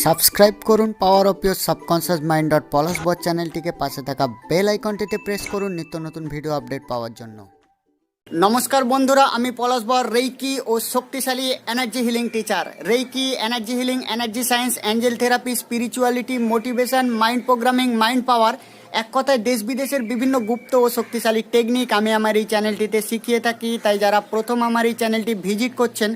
Subscribe করুন power of your subconscious mind dot Palash bot চ্যানেলটিকে পাশে থাকা বেল আইকনটিতে প্রেস করুন নিত্য নতুন ভিডিও আপডেট পাওয়ার জন্য। নমস্কার বন্ধুরা, আমি পলাশ বর রেইকি ও শক্তিশালী energy healing teacher reiki energy healing energy science angel therapy spirituality motivation mind programming mind power এক কথায় দেশ বিদেশের বিভিন্ন গুপ্ত ও শক্তিশালী টেকনিক আমি আমার এই চ্যানেলটিতে শিখিয়ে থাকি। তাই যারা প্রথম আমার এই চ্যানেলটি ভিজিট করছেন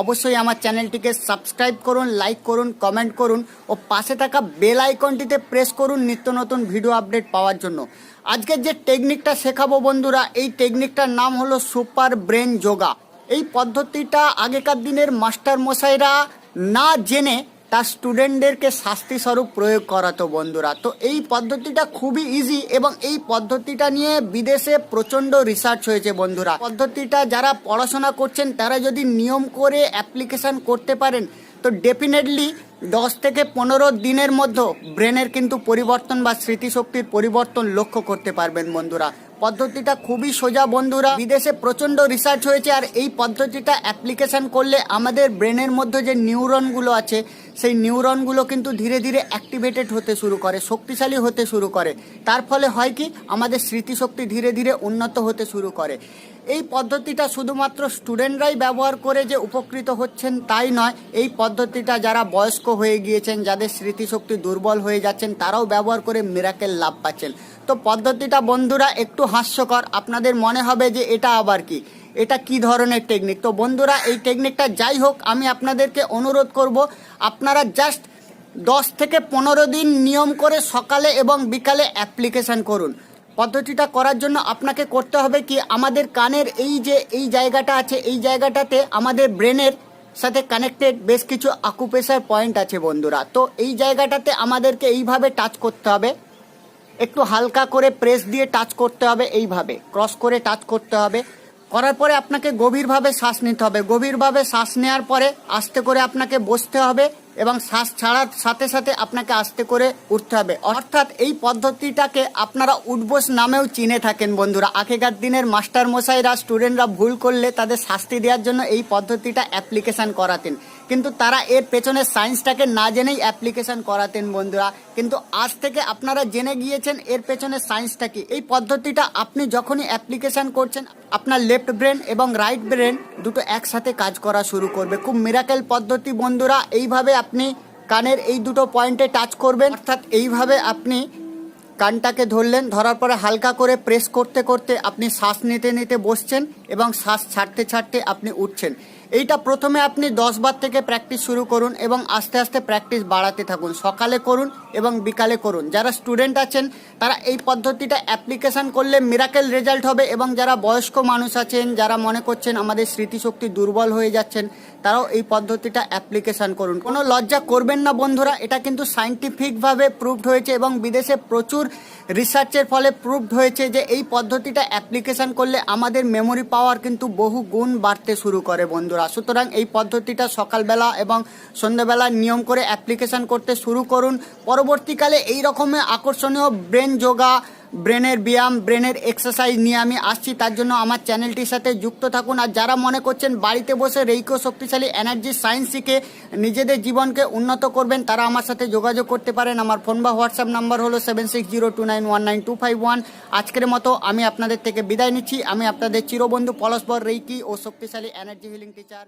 অবশ্যই আমার চ্যানেলটিকে সাবস্ক্রাইব করুন লাইক করুন কমেন্ট করুন ও পাশে থাকা বেল আইকনটিতে প্রেস করুন নিত্য নতুন ভিডিও আপডেট পাওয়ার জন্য। আজকের যে টেকনিকটা শেখাবো বন্ধুরা, এই টেকনিকটার নাম হলো সুপার ব্রেন যোগা এই পদ্ধতিটা আগেকার দিনের মাস্টার মশাইরা না জেনে তার স্টুডেন্টদেরকে শাস্তি স্বরূপ প্রয়োগ করাতো বন্ধুরা। তো এই পদ্ধতিটা খুবই ইজি এবং এই পদ্ধতিটা নিয়ে বিদেশে প্রচণ্ড রিসার্চ হয়েছে বন্ধুরা। পদ্ধতিটা যারা পড়াশোনা করছেন, তারা যদি নিয়ম করে অ্যাপ্লিকেশন করতে পারেন, তো ডেফিনেটলি দশ থেকে পনেরো দিনের মধ্যে ব্রেনের কিন্তু পরিবর্তন বা স্মৃতিশক্তির পরিবর্তন লক্ষ্য করতে পারবেন বন্ধুরা। পদ্ধতিটা খুবই সোজা বন্ধুরা। বিদেশে প্রচণ্ড রিসার্চ হয়েছে আর এই পদ্ধতিটা অ্যাপ্লিকেশন করলে আমাদের ব্রেনের মধ্যে যে নিউরনগুলো আছে সেই নিউরনগুলো কিন্তু ধীরে ধীরে অ্যাক্টিভেটেড হতে শুরু করে, শক্তিশালী হতে শুরু করে। তার ফলে হয় কি? আমাদের স্মৃতিশক্তি ধীরে ধীরে উন্নত হতে শুরু করে। এই পদ্ধতিটা শুধুমাত্র স্টুডেন্টরাই ব্যবহার করে যে উপকৃত হচ্ছেন তাই নয়, এই পদ্ধতিটা যারা বয়স্ক হয়ে গিয়েছেন, যাদের স্মৃতিশক্তি দুর্বল হয়ে যাচ্ছেন, তারাও ব্যবহার করে মিরাকেল লাভ পাচ্ছেন। তো পদ্ধতিটা বন্ধুরা একটু হাস্যকর, আপনাদের মনে হবে যে এটা আবার কি? এটা কি ধরনের টেকনিক তো বন্ধুরা, এই টেকনিকটা যাই হোক, আমি আপনাদেরকে অনুরোধ করব, আপনারা জাস্ট দশ থেকে পনেরো দিন নিয়ম করে সকালে এবং বিকালে অ্যাপ্লিকেশন করুন। পদ্ধতিটা করার জন্য আপনাকে করতে হবে কি, আমাদের কানের এই যে, এই জায়গাটা আছে, এই জায়গাটাতে আমাদের ব্রেনের সাথে কানেক্টেড বেশ কিছু আকুপেশার পয়েন্ট আছে বন্ধুরা। তো এই জায়গাটাতে আমাদেরকে এইভাবে টাচ করতে হবে। একটু হালকা করে প্রেস দিয়ে টাচ করতে হবে, এইভাবে ক্রস করে টাচ করতে হবে। করার পরে আপনাকে গভীরভাবে শ্বাস নিতে হবে। গভীরভাবে শ্বাস নেওয়ার পরে আস্তে করে আপনাকে বসতে হবে এবং শ্বাস ছাড়ার সাথে সাথে আপনাকে আস্তে করে উঠতে হবে। অর্থাৎ এই পদ্ধতিটাকে আপনারা উঠবোস নামেও চিনে থাকেন বন্ধুরা। আগেকার দিনের মাস্টার মশাইরা স্টুডেন্টরা ভুল করলে তাদের শাস্তি দেওয়ার জন্য এই পদ্ধতিটা অ্যাপ্লিকেশান করাতেন। কিন্তু তারা এর পেছনের সায়েন্সটাকে না জেনেই অ্যাপ্লিকেশন করাতেন বন্ধুরা। কিন্তু আজ থেকে আপনারা জেনে গিয়েছেন এর পেছনের সায়েন্সটা কি। এই পদ্ধতিটা আপনি যখনই অ্যাপ্লিকেশন করছেন, আপনার লেফট ব্রেন এবং রাইট ব্রেন দুটো একসাথে কাজ করা শুরু করবে। খুব মিরাকেল পদ্ধতি বন্ধুরা, এইভাবে আপনি কানের এই দুটো পয়েন্টে টাচ করবেন। অর্থাৎ এইভাবে আপনি কানটাকে ধরলেন, ধরার পরে হালকা করে প্রেস করতে করতে আপনি শ্বাস নিতে নিতে বসছেন এবং শ্বাস ছাড়তে ছাড়তে আপনি উঠছেন। এইটা প্রথমে আপনি দশ বার থেকে প্র্যাকটিস শুরু করুন এবং আস্তে আস্তে প্র্যাকটিস বাড়াতে থাকুন। সকালে করুন এবং বিকালে করুন। যারা স্টুডেন্ট আছেন, তারা এই পদ্ধতিটা অ্যাপ্লিকেশান করলে মিরাকেল রেজাল্ট হবে এবং যারা বয়স্ক মানুষ আছেন, যারা মনে করছেন আমাদের স্মৃতিশক্তি দুর্বল হয়ে যাচ্ছেন তারাও এই পদ্ধতিটা অ্যাপ্লিকেশন করুন। কোনো লজ্জা করবেন না বন্ধুরা, এটা কিন্তু সাইন্টিফিকভাবে প্রুভড হয়েছে এবং বিদেশে প্রচুর রিসার্চের ফলে প্রুভড হয়েছে যে এই পদ্ধতিটা অ্যাপ্লিকেশন করলে আমাদের মেমোরি পাওয়ার কিন্তু বহু গুণ বাড়তে শুরু করে বন্ধুরা। সুতরাং এই পদ্ধতিটা সকালবেলা এবং সন্ধ্যাবেলা নিয়ম করে অ্যাপ্লিকেশন করতে শুরু করুন। পরবর্তীকালে এই রকমের আকর্ষণীয় ব্রেন যোগা ব্রেনের ব্যায়াম, ব্রেনের এক্সারসাইজ নিয়ে আমি আসছি। তার জন্য আমার চ্যানেলটির সাথে যুক্ত থাকুন। আর যারা মনে করছেন বাড়িতে বসে রেইকো শক্তিশালী এনার্জি সায়েন্স শিখে নিজেদের জীবনকে উন্নত করবেন, তারা আমার সাথে যোগাযোগ করতে পারেন। আমার ফোন বা হোয়াটসঅ্যাপ নাম্বার হলো seven six zero two nine one nine two five one আজকের মতো আমি আপনাদের থেকে বিদায় নিচ্ছি। আমি আপনাদের চিরবন্ধু পলস্বর রেইকি ও শক্তিশালী এনার্জি হিলিং টিচার